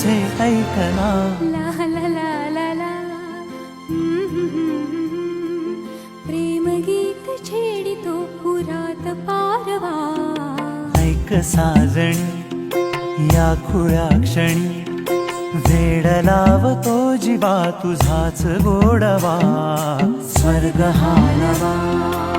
प्रार्थना ला ला ला ला ला प्रेम गीत छेडितो पुरात पारवा। ऐक साजणी या खुळ्या क्षणी। वेड लावतो जीवा तुझाच गोडवा। स्वर्ग हा नवा।